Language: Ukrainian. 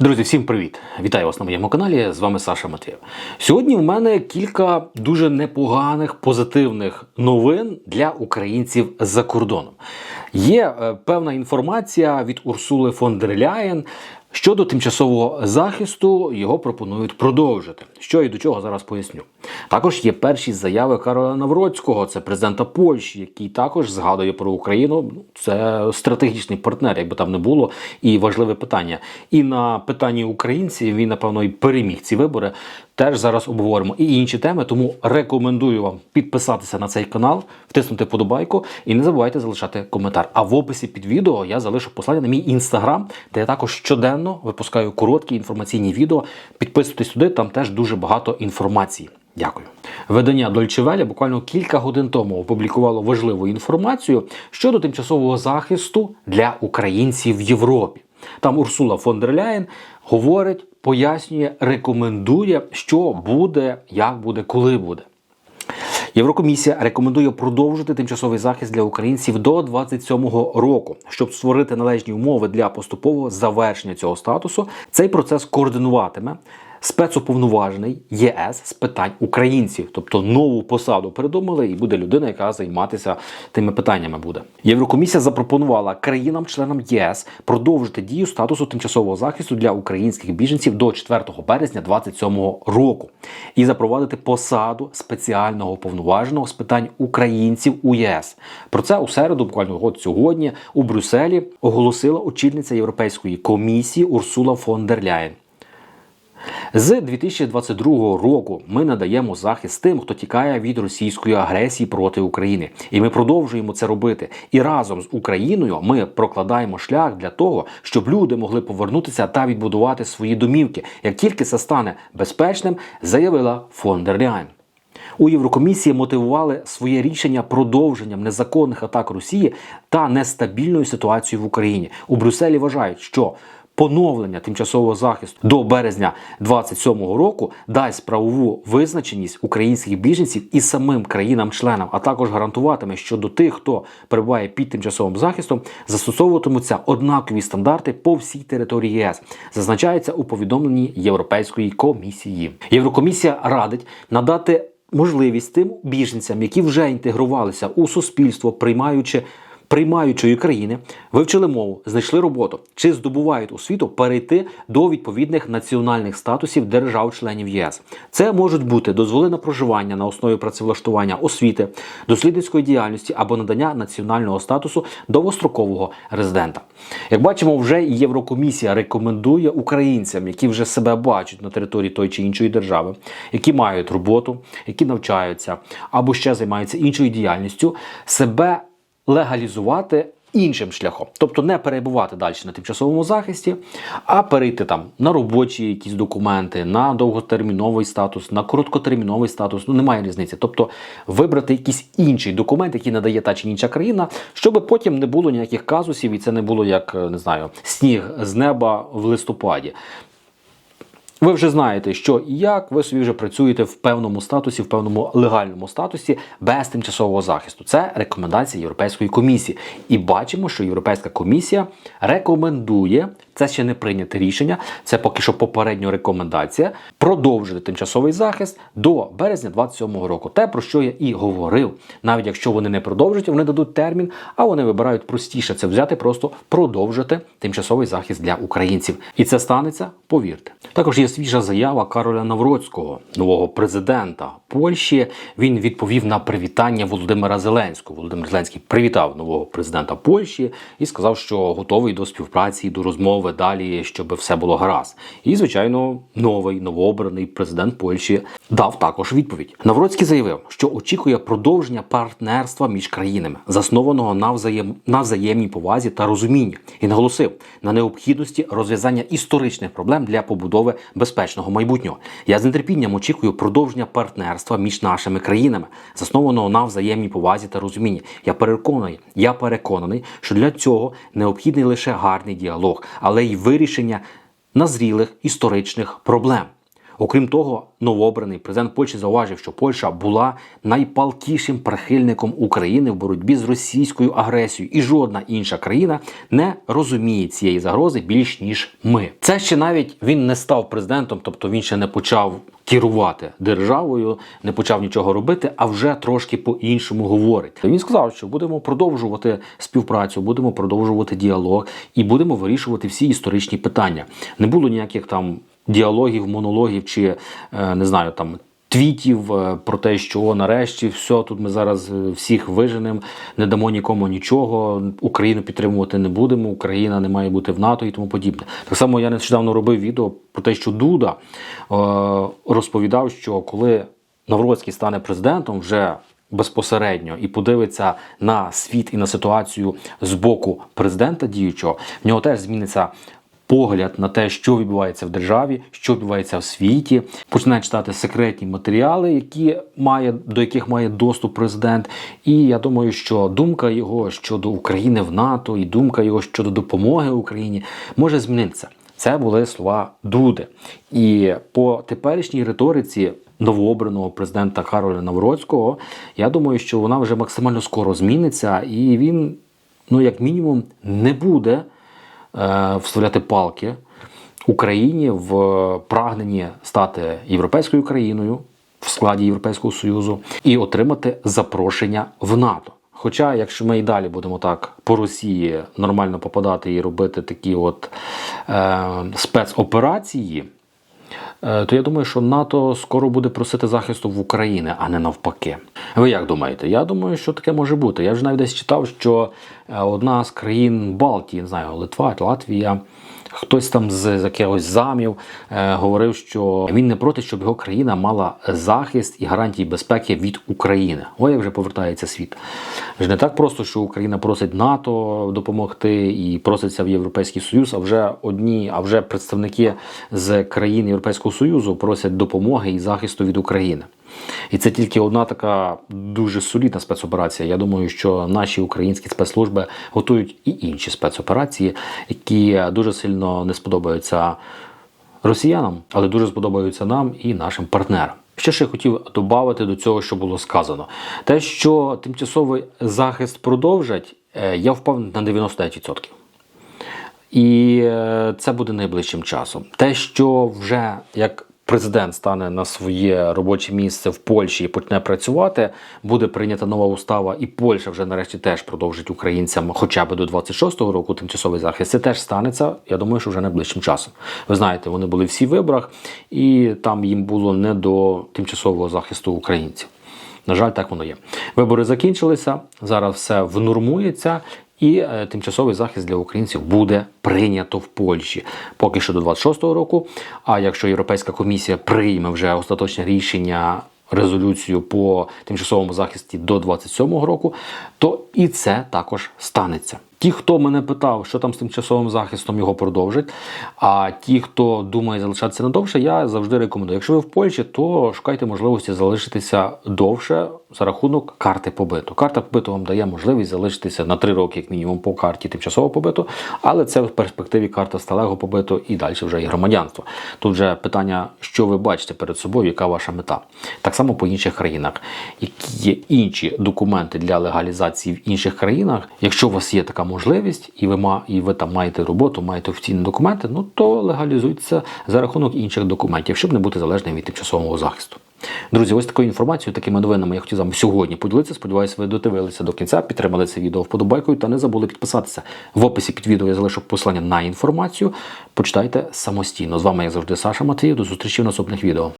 Друзі, всім привіт! Вітаю вас на моєму каналі. З вами Саша Матвєєв. Сьогодні в мене кілька дуже непоганих позитивних новин для українців за кордоном. Є е, певна інформація від Урсули фон дер Ляєн. Щодо тимчасового захисту його пропонують продовжити. Що і до чого зараз поясню. Також є перші заяви Карла Навроцького, це президента Польщі, який також згадує про Україну. Ну, Це стратегічний партнер, якби там не було, і важливе питання. І на питанні українців він, напевно, і переміг ці вибори. Теж зараз обговоримо і інші теми. Тому рекомендую вам підписатися на цей канал, втиснути подобайку і не забувайте залишати коментар. А в описі під відео я залишу посилання на мій інстаграм, де я також щоденно випускаю короткі інформаційні відео. Підписуйтесь туди, там теж дуже багато інформації. Дякую. Видання Welle буквально кілька годин тому опублікувало важливу інформацію щодо тимчасового захисту для українців в Європі. Там Урсула фон дер Ляєн говорить, пояснює, рекомендує, що буде, як буде, коли буде. Єврокомісія рекомендує продовжити тимчасовий захист для українців до 27-го року, щоб створити належні умови для поступового завершення цього статусу. Цей процес координуватиме спецуповноважений ЄС з питань українців, тобто нову посаду придумали, і буде людина, яка займатися тими питаннями буде. Єврокомісія запропонувала країнам-членам ЄС продовжити дію статусу тимчасового захисту для українських біженців до 4 березня 2027 року і запровадити посаду спеціального уповноваженого з питань українців у ЄС. Про це у середу, буквально от сьогодні, у Брюсселі оголосила очільниця Європейської комісії Урсула фон дер Ляєн. З 2022 року ми надаємо захист тим, хто тікає від російської агресії проти України, і ми продовжуємо це робити. І разом з Україною ми прокладаємо шлях для того, щоб люди могли повернутися та відбудувати свої домівки. Як тільки це стане безпечним, заявила фон. У Єврокомісії мотивували своє рішення продовженням незаконних атак Росії та нестабільною ситуацією в Україні. У Брюсселі вважають, що поновлення тимчасового захисту до березня 2027 року дасть правову визначеність українських біженців і самим країнам-членам, а також гарантуватиме, що до тих, хто перебуває під тимчасовим захистом, застосовуватимуться однакові стандарти по всій території ЄС. Зазначається у повідомленні Європейської комісії. Єврокомісія радить надати можливість тим біженцям, які вже інтегрувалися у суспільство, приймаючи приймаючої країни, вивчили мову, знайшли роботу чи здобувають освіту перейти до відповідних національних статусів держав-членів ЄС. Це можуть бути дозволи на проживання на основі працевлаштування освіти, дослідницької діяльності або надання національного статусу довгострокового резидента. Як бачимо, вже Єврокомісія рекомендує українцям, які вже себе бачать на території тої чи іншої держави, які мають роботу, які навчаються або ще займаються іншою діяльністю, себе легалізувати іншим шляхом, тобто не перебувати далі на тимчасовому захисті, а перейти там на робочі якісь документи, на довготерміновий статус, на короткотерміновий статус. Ну немає різниці. Тобто вибрати якийсь інший документ, який надає та чи інша країна, щоб потім не було ніяких казусів, і це не було як не знаю сніг з неба в листопаді. Ви вже знаєте, що і як ви собі вже працюєте в певному статусі, в певному легальному статусі без тимчасового захисту. Це рекомендація Європейської комісії. І бачимо, що Європейська комісія рекомендує це ще не прийняте рішення. Це поки що попередня рекомендація продовжити тимчасовий захист до березня 27-го року. Те про що я і говорив. Навіть якщо вони не продовжать, вони дадуть термін, а вони вибирають простіше це взяти, просто продовжити тимчасовий захист для українців. І це станеться, повірте. Також є свіжа заява Кароля Навроцького, нового президента Польщі. Він відповів на привітання Володимира Зеленського. Володимир Зеленський привітав нового президента Польщі і сказав, що готовий до співпраці, до розмови далі, щоб все було гаразд. І, звичайно, новий новообраний президент Польщі дав також відповідь. Навроцький заявив, що очікує продовження партнерства між країнами, заснованого на взаєм на взаємній повазі та розумінні, і наголосив на необхідності розв'язання історичних проблем для побудови безпечного майбутнього. Я з нетерпінням очікую продовження партнерства між нашими країнами, заснованого на взаємній повазі та розумінні. Я переконаний, я переконаний, що для цього необхідний лише гарний діалог, але й вирішення назрілих історичних проблем. Окрім того, новообраний президент Польщі зауважив, що Польща була найпалкішим прихильником України в боротьбі з російською агресією, і жодна інша країна не розуміє цієї загрози більш ніж ми. Це ще навіть він не став президентом, тобто він ще не почав керувати державою, не почав нічого робити, а вже трошки по-іншому говорить. Він сказав, що будемо продовжувати співпрацю, будемо продовжувати діалог і будемо вирішувати всі історичні питання. Не було ніяких там діалогів, монологів чи е, не знаю там. Твітів е, про те, що о, нарешті все тут ми зараз е, всіх виженемо, не дамо нікому нічого, Україну підтримувати не будемо, Україна не має бути в НАТО і тому подібне. Так само я нещодавно робив відео про те, що Дуда розповідав, що коли Навроцький стане президентом, вже безпосередньо і подивиться на світ і на ситуацію з боку президента діючого, в нього теж зміниться погляд на те, що відбувається в державі, що відбувається в світі, починає читати секретні матеріали, які має до яких має доступ президент. І я думаю, що думка його щодо України в НАТО і думка його щодо допомоги Україні може змінитися. Це були слова Дуди. І по теперішній риториці новообраного президента Кароля Навроцького, я думаю, що вона вже максимально скоро зміниться, і він, ну як мінімум, не буде вставляти палки Україні в прагненні стати європейською країною в складі Європейського Союзу і отримати запрошення в НАТО. Хоча, якщо ми і далі будемо так по Росії нормально попадати і робити такі от е, спецоперації, е, то я думаю, що НАТО скоро буде просити захисту в Україні, а не навпаки. Ви як думаєте? Я думаю, що таке може бути. Я вже навіть десь читав, що е, одна з країн Балтії, не знаю, Литва, Латвія. Хтось там з, з якихось замів е, говорив, що він не проти, щоб його країна мала захист і гарантії безпеки від України. Ой, як вже повертається світ. Вже не так просто, що Україна просить НАТО допомогти і проситься в Європейський Союз, а вже одні, а вже представники з країн Європейського Союзу просять допомоги і захисту від України. І це тільки одна така дуже солідна спецоперація. Я думаю, що наші українські спецслужби готують і інші спецоперації, які дуже сильно не сподобаються росіянам, але дуже сподобаються нам і нашим партнерам. Що ще хотів додати до цього, що було сказано, те, що тимчасовий захист продовжать, е, я впевнений на 99%. І е, це буде найближчим часом. Те, що вже як президент стане на своє робоче місце в Польщі і почне працювати, буде прийнята нова устава, і Польща вже нарешті теж продовжить українцям хоча б до 26-го року тимчасовий захист. Це теж станеться. Я думаю, що вже найближчим часом. Ви знаєте, вони були всі в виборах, і там їм було не до тимчасового захисту українців. На жаль, так воно є. Вибори закінчилися. Зараз все внормується, і е, тимчасовий захист для українців буде прийнято в Польщі поки що до 26-го року. А якщо Європейська комісія прийме вже остаточне рішення. Резолюцію по тимчасовому захисті до 27-го року, то і це також станеться. Ті, хто мене питав, що там з тимчасовим захистом його продовжать. А ті, хто думає залишатися надовше, я завжди рекомендую. Якщо ви в Польщі, то шукайте можливості залишитися довше за рахунок карти побиту. Карта побиту вам дає можливість залишитися на 3 роки, як мінімум, по карті тимчасового побиту, але це в перспективі карта сталego побиту і далі вже і громадянство. Тут вже питання, що ви бачите перед собою, яка ваша мета. Так само по інших країнах, які є інші документи для легалізації в інших країнах. Якщо у вас є така можливість, і ви і ви там маєте роботу, маєте офіційні документи, ну то легалізуйтеся за рахунок інших документів, щоб не бути залежним від тимчасового захисту. Друзі, ось такою інформацією, такими новинами я хотів з сьогодні поділитися. Сподіваюся, ви додивилися до кінця, підтримали це відео вподобайкою та не забули підписатися. В описі під відео я залишу посилання на інформацію. Почитайте самостійно. З вами, як завжди, Саша Матвіїв. До зустрічі в наступних відео.